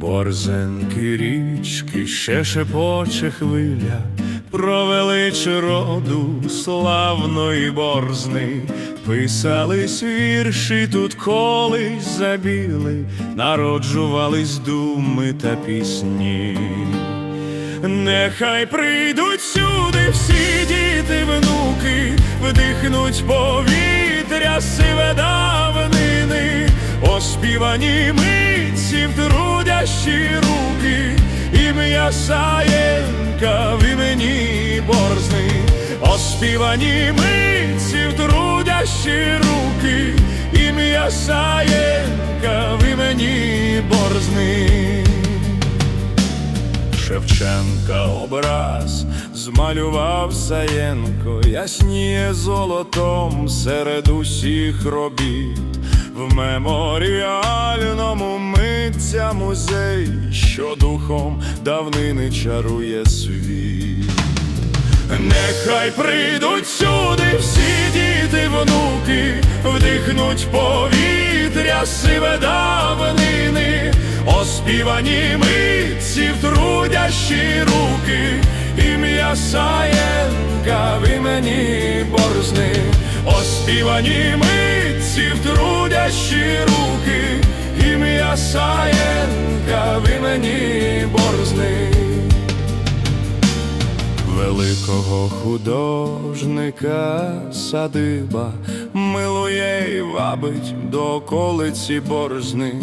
Борзенки річки ще шепоче хвиля, про велич роду славної борзни, писались вірші тут колись забіли, народжувались думи та пісні. Нехай прийдуть сюди всі діти, внуки, вдихнуть повітря оспівані митців трудящі руки, ім'я Саєнка в імені борзни, оспівані митців трудящі руки, ім'я Саєнка в імені борзни. Шевченка образ змалював Саєнко, ясніє золотом серед усіх робіт. В меморіальному митця музей, що духом давнини чарує світ. Нехай прийдуть сюди всі діти, внуки, вдихнуть повітря сиве давнини, оспівані митців трудящі руки, ім'я Саєнка в імені борзни, оспівані митців трудящі руки, ім'я Саєнка в імені борзни великого художника садиба милує й вабить до околиці борзни,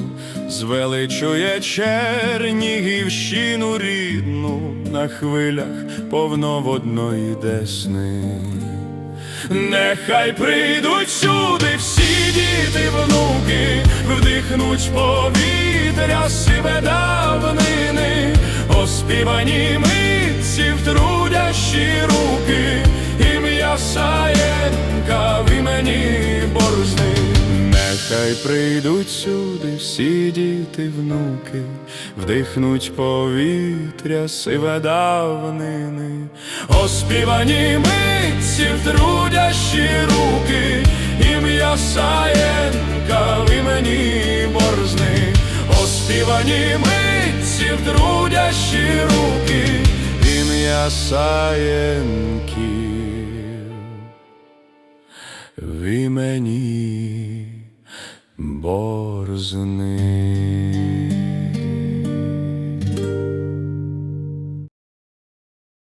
звеличує Чернігівщину рідну на хвилях повноводної десни. Нехай прийдуть сюди всі діти, внуки, вдихнуть повітря сиве давнини, оспівані митців трудящі руки, ім'я Саєнка в імені борзни. Нехай прийдуть сюди всі діти, внуки, вдихнуть повітря сиве давнини, оспівані митців трудящі руки, ім'я Саєнка в імені борзни, оспівані митці в трудящі руки, ім'я Саєнки, в імені борзни.